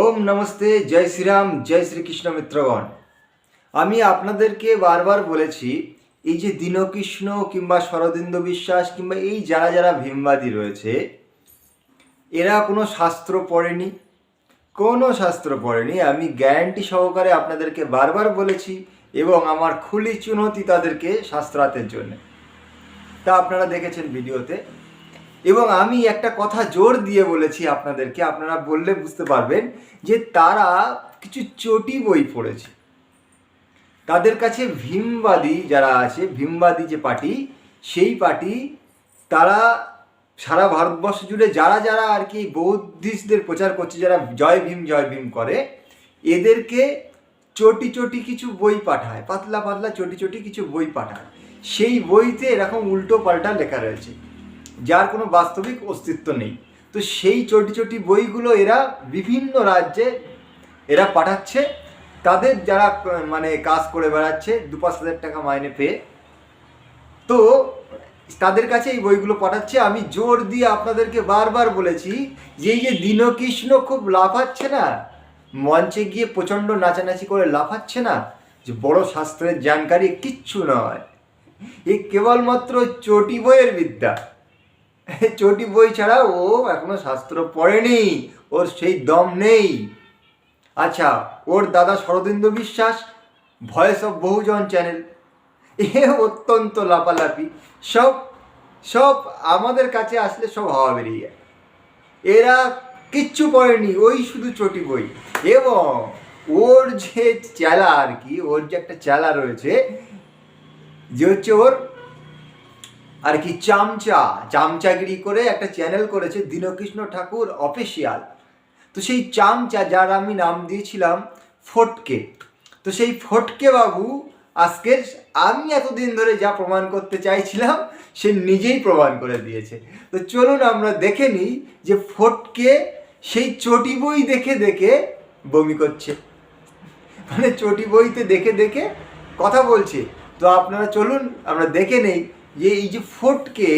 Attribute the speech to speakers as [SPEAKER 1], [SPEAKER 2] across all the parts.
[SPEAKER 1] ওম নমস্তে, জয় শ্রীরাম, জয় শ্রীকৃষ্ণ মিত্রগণ। আমি আপনাদেরকে বারবার বলেছি, এই যে দীনকৃষ্ণ কিংবা শরদিন্দু বিশ্বাস কিংবা এই যারা যারা ভীমবাদী রয়েছে, এরা কোনো শাস্ত্র পড়েনি। কোনো শাস্ত্র পড়েনি। আমি গ্যারান্টি সহকারে আপনাদেরকে বারবার বলেছি এবং আমার খুলি চুনতি তাদেরকে শাস্ত্রাতের জন্য। তা আপনারা দেখেছেন ভিডিওতে। এবং আমি একটা কথা জোর দিয়ে বলেছি আপনাদেরকে, আপনারা বললে বুঝতে পারবেন যে তারা কিছু চটি বই পড়েছে। তাদের কাছে ভীমবাদী যারা আছে, ভীমবাদী যে পার্টি, সেই পার্টি তারা সারা ভারতবর্ষ জুড়ে যারা যারা আর কি বৌদ্ধিস্টদের প্রচার করছে, যারা জয় ভীম জয় ভীম করে, এদেরকে চটি চটি কিছু বই পাঠায়, পাতলা পাতলা চটি চটি কিছু বই পাঠায়। সেই বইতে এরকম উল্টো পাল্টা লেখা রয়েছে। যার কোনো বাস্তবিক অস্তিত্ব নেই। তো সেই চটি চটি বইগুলো এরা বিভিন্ন রাজ্যে এরা পাঠাচ্ছে। তাদের যারা মানে কাজ করে বেড়াচ্ছে, দু পাঁচ হাজার টাকা মাইনে পেয়ে। তো তাদের কাছে এই বইগুলো পাঠাচ্ছে। আমি জোর দিয়ে আপনাদেরকে বারবার বলেছি যে এই যে দীনকৃষ্ণ খুব লাফাচ্ছে না, মঞ্চে গিয়ে প্রচণ্ড নাচানাচি করে লাফাচ্ছে না, যে বড় শাস্ত্রের জানকারি কিচ্ছু নয়। এ কেবলমাত্র চটি বইয়ের বিদ্যা। চটি বই ছাড়া ও এখনও শাস্ত্র পড়েনি, ওর সেই দম নেই। আচ্ছা ওর দাদা Sharadindu Biswas, voice of Bahujan channel. এ অত্যন্ত লাপালাপি। সব সব আমাদের কাছে আসলে সব হাওয়া বেরিয়ে যায়। এরা কিচ্ছু পড়েনি, ওই শুধু চটি বই। এবং ওর যে চেলা আর কি, ওর যে একটা চেলা রয়েছে, যে হচ্ছে ওর আর কি চামচা, চামচাগিরি করে একটা চ্যানেল করেছে দীনকৃষ্ণ ঠাকুর অফিসিয়াল তো সেই চামচা যার আমি নাম দিয়েছিলাম ফটকে। তো সেই ফটকে বাবু আজকে আমি এতদিন ধরে যা প্রমাণ করতে চাইছিলাম, সে নিজেই প্রমাণ করে দিয়েছে। তো চলুন আমরা দেখে নিই যে ফটকে সেই চটি বই দেখে দেখে বমি করছে। মানে চটি বইতে দেখে দেখে কথা বলছে। তো আপনারা চলুন, আমরা দেখে নেই যে এই যে ফটকে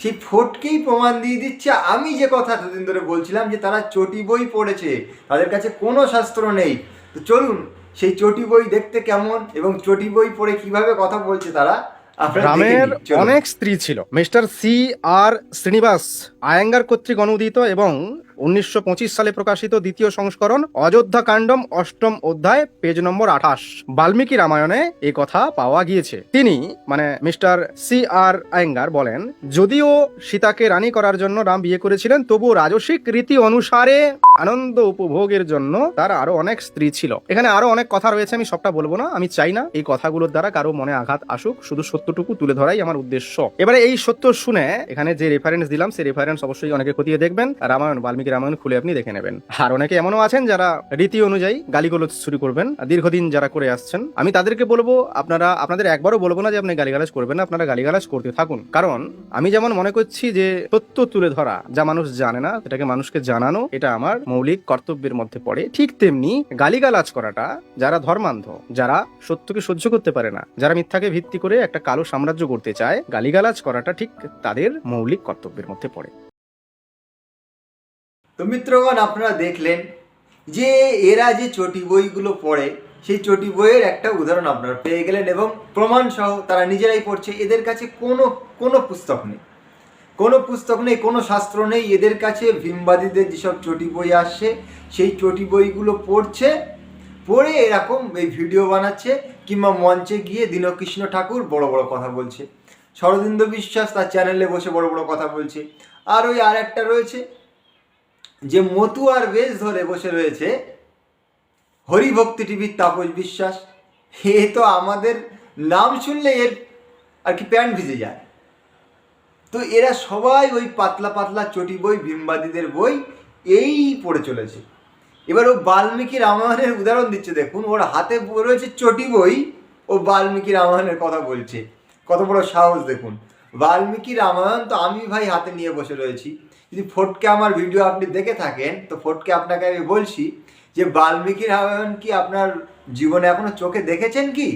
[SPEAKER 1] সেই ফটকেই প্রমাণ দিয়ে দিচ্ছে। আমি যে কথা এতদিন ধরে বলছিলাম যে তারা চটি বই পড়েছে তাদের কাছে কোনো শাস্ত্র নেই। তো চলুন সেই চটি বই দেখতে কেমন এবং চটি বই পড়ে কীভাবে কথা বলছে তারা আপনারা
[SPEAKER 2] রামের অনেক স্ত্রী ছিল। Mister C R Srinivas Iyengar কর্তৃক অনুদিত এবং উনিশশো পঁচিশ সালে প্রকাশিত দ্বিতীয় সংস্করণ অযোধ্যা কাণ্ডম অষ্টম অধ্যায়, পেজ নম্বর আঠাশ। বাল্মীকি রামায়ণে এই কথা পাওয়া গিয়েছে। তিনি মানে মিস্টার সি আর আয়েঙ্গার বলেন, যদিও সীতাকে রানী করার জন্য রাম বিয়ে করেছিলেন, তবুও রাজসিক রীতি অনুসারে আনন্দ উপভোগের জন্য তার আরও অনেক স্ত্রী ছিল। এখানে আরও অনেক কথা রয়েছে, আমি সবটা বলব না, আমি চাই না এই কথাগুলোর দ্বারা কারও মনে আঘাত আসুক, শুধু সত্যটুকু তুলে ধরাই আমার উদ্দেশ্য। এবারে এই সত্য শুনে এখানে যে রেফারেন্স দিলাম, সেই রেফারেন্স অবশ্যই অনেকে খতিয়ে দেখবেন। রামায়ণ, বাল্মীকি রামায়ণ খুলে আপনি দেখে নেবেন। আর অনেকে এমনও আছেন যারা রীতি অনুযায়ী গালিগালাজ শুরু করবেন দীর্ঘদিন যারা করে আসছেন, আমি তাদেরকে বলব, আপনারা, আপনাদের একবারও বলব না যে আপনি গালিগালাজ করবেন না, আপনারা গালিগালাজ করতে থাকুন। কারণ আমি যেমন মনে করছি যে সত্য তুলে ধরা যা মানুষ জানে না, সেটাকে মানুষকে জানানো, এটা আমার মৌলিক কর্তব্যের মধ্যে পড়ে। ঠিক তেমনি গালিগালাজ করাটা যারা ধর্মান্ধ, যারা সত্যকে সহ্য করতে পারে না, যারা মিথ্যাকে ভিত্তি করে একটা কালো সাম্রাজ্য করতে চায়, গালিগালাজ করাটা ঠিক তাদের মৌলিক কর্তব্যের মধ্যে পড়ে।
[SPEAKER 1] তো মিত্রগণ, আপনারা দেখলেন যে এরা যে চটি বইগুলো পড়ে, সেই চটি বইয়ের একটা উদাহরণ আপনারা পেয়ে গেলেন এবং প্রমাণ সহ তারা নিজেরাই পড়ছে। এদের কাছে কোনো কোনো পুস্তক নেই। কোনো পুস্তক নেই, কোনো শাস্ত্র নেই। এদের কাছে ভীমবাদীদের যেসব চটি বই আসছে, সেই চটি বইগুলো পড়ছে, পড়ে এরকম এই ভিডিও বানাচ্ছে কিংবা মঞ্চে গিয়ে দীনকৃষ্ণ ঠাকুর বড় বড় কথা বলছে। শরদিন্দু বিশ্বাস তার চ্যানেলে বসে বড় বড় কথা বলছে। আর ওই আর একটা রয়েছে যে মতু আর বেশ ধরে বসে রয়েছে, হরিভক্তি টিভির তাপস বিশ্বাস, এ তো আমাদের নাম শুনলে এর আর কি প্যান্ট ভিজে যায়। তো এরা সবাই ওই পাতলা পাতলা চটি বই, ভীমবাদীদের বই, এই পড়ে চলেছে। এবার ও বাল্মীকি রামায়ণের উদাহরণ দিচ্ছে, দেখুন, ওর হাতে রয়েছে চটি বই, ও বাল্মীকি রামায়ণের কথা বলছে। কত বড় সাহস, দেখুন। বাল্মীকি রামায়ণ তো আমি ভাই হাতে নিয়ে বসে রয়েছি। যদি ফটকে আমার ভিডিও আপনি দেখে থাকেন, তো ফটকে আপনাকে আমি বলছি যে বাল্মীকি রামায়ণ কি আপনার জীবনে এখনও চোখে দেখেছেন কি?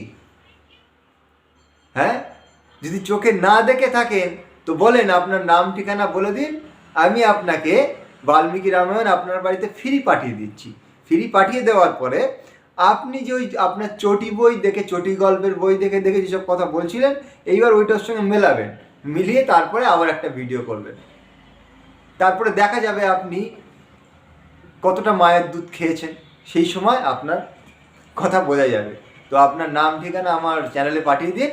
[SPEAKER 1] হ্যাঁ? যদি চোখে না দেখে থাকেন, তো বলেন আপনার নাম ঠিকানা বলে দিন। আমি আপনাকে বাল্মীকি রামায়ণ আপনার বাড়িতে ফ্রি পাঠিয়ে দিচ্ছি। ফ্রি পাঠিয়ে দেওয়ার পরে আপনি যে ওই আপনার চটি বই দেখে, চটি গল্পের বই দেখে দেখে যেসব কথা বলছিলেন, এইবার ওইটার সঙ্গে মেলাবেন। মিলিয়ে তারপরে আবার একটা ভিডিও করবেন। তারপরে দেখা যাবে আপনি কতটা মায়ের দুধ খেয়েছেন, সেই সময় আপনার কথা বোঝা যাবে। তো আপনার নাম, ঠিকানা আমার চ্যানেলে পাঠিয়ে দিন।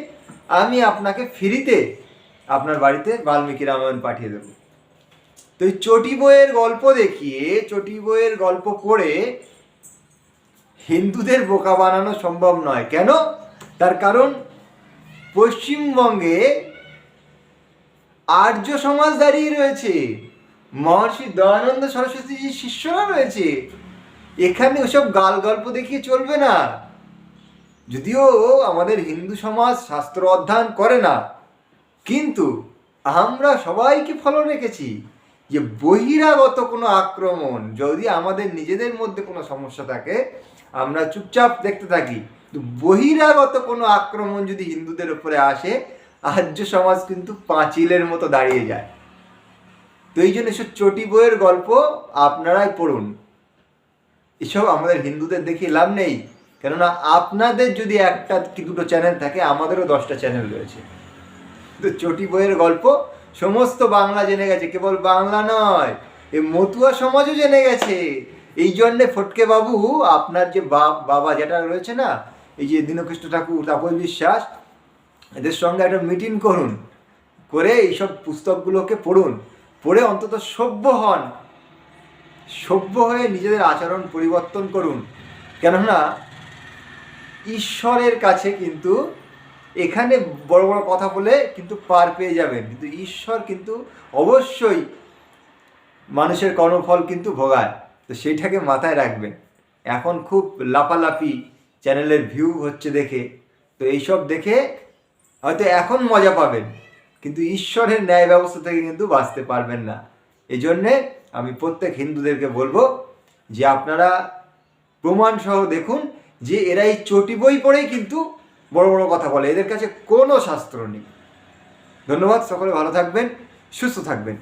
[SPEAKER 1] আমি আপনাকে ফ্রিতে আপনার বাড়িতে বাল্মীকি রামায়ণ পাঠিয়ে দেবো। তো এই চটি বইয়ের গল্প দেখিয়ে, চটি বইয়ের গল্প পড়ে হিন্দুদের বোকা বানানো সম্ভব নয়। কেন? তার কারণ পশ্চিমবঙ্গে আর্য সমাজ দাঁড়িয়ে রয়েছে। মহর্ষি দয়ানন্দ সরস্বতীজির শিষ্যরা রয়েছে। এখানে ওসব গাল গল্প দেখিয়ে চলবে না। যদিও আমাদের হিন্দু সমাজ শাস্ত্র অধ্যয়ন করে না। কিন্তু আমরা সবাইকে ফলো রেখেছি। যে বহিরাগত কোনো আক্রমণ, যদি আমাদের নিজেদের মধ্যে কোনো সমস্যা থাকে, আমরা চুপচাপ দেখতে থাকি বহিরাগত কোনো আক্রমণ যদি হিন্দুদের উপরে আসে, আর্য সমাজ কিন্তু পাঁচিলের মতো দাঁড়িয়ে যায়। তো এই জন্য এসব চটি বইয়ের গল্প আপনারাই পড়ুন। এসব আমাদের হিন্দুদের দেখিয়ে লাভ নেই। কেননা আপনাদের যদি একটা কি দুটো চ্যানেল থাকে, আমাদেরও দশটা চ্যানেল রয়েছে। তো চটি বইয়ের গল্প সমস্ত বাংলা জেনে গেছে, কেবল বাংলা নয়, এই মতুয়া সমাজও জেনে গেছে। এই জন্যে ফটকে বাবু, আপনার যে বাবা যেটা রয়েছে না, এই যে দীনকৃষ্ণ ঠাকুর, তাপস বিশ্বাস, এদের সঙ্গে একটা মিটিং করুন, করে এইসব পুস্তকগুলোকে পড়ুন, পড়ে অন্তত সভ্য হন। সভ্য হয়ে নিজেদের আচরণ পরিবর্তন করুন। কেননা, ঈশ্বরের কাছে কিন্তু এখানে বড় বড় কথা বলে কিন্তু পার পেয়ে যাবেন। কিন্তু ঈশ্বর কিন্তু অবশ্যই মানুষের কর্মফল কিন্তু ভোগায়। তো সেইটাকে মাথায় রাখবেন। এখন খুব লাপালাপি চ্যানেলের ভিউ হচ্ছে দেখে। তো এইসব দেখে হয়তো এখন মজা পাবেন। কিন্তু ঈশ্বরের ন্যায় ব্যবস্থা থেকে কিন্তু বাঁচতে পারবেন না। এই জন্যে আমি প্রত্যেক হিন্দুদেরকে বলব যে আপনারা প্রমাণ সহ দেখুন যে এরা এই চটি বই পড়েই কিন্তু বড় বড় কথা বলে। এদের কাছে কোনো শাস্ত্র নেই। ধন্যবাদ, সকলে ভালো থাকবেন, সুস্থ থাকবেন।